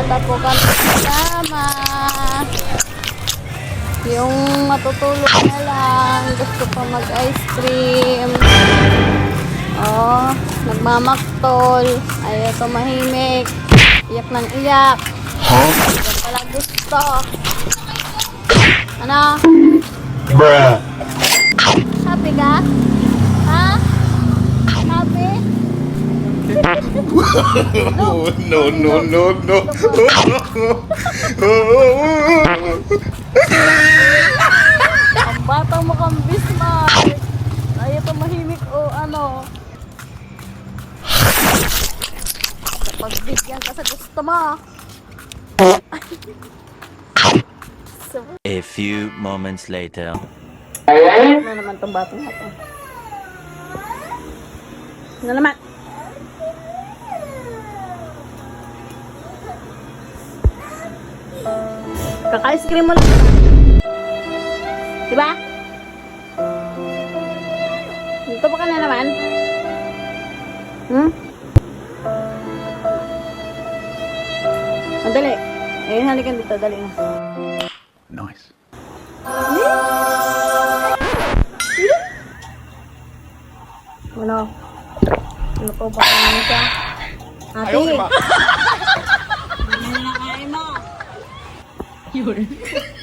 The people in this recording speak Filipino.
bata po kami kasama. Yung matutulog na lang. Gusto pa mag-ice cream. Oh, nagmamaktol. Ayaw tumahimik. Iyak ng iyak. Huh? Ito pala gusto. Ano? Oh, no, no, no, no. Ang batang mukhang Bismarck. Ayaw tumahimik o ano. Pagbigyan ka sa gusto mo. so, A few moments later. ano naman tong batang na to? Ano naman? Kaka-ice cream mo lang. Diba? Dito pa ka na naman? Hmm? Oh, dali. Ayun, halikan dito. Dali na. Nice. Ano? Ano po ba kayo siya? Ate. Ano na kain mo? Yun.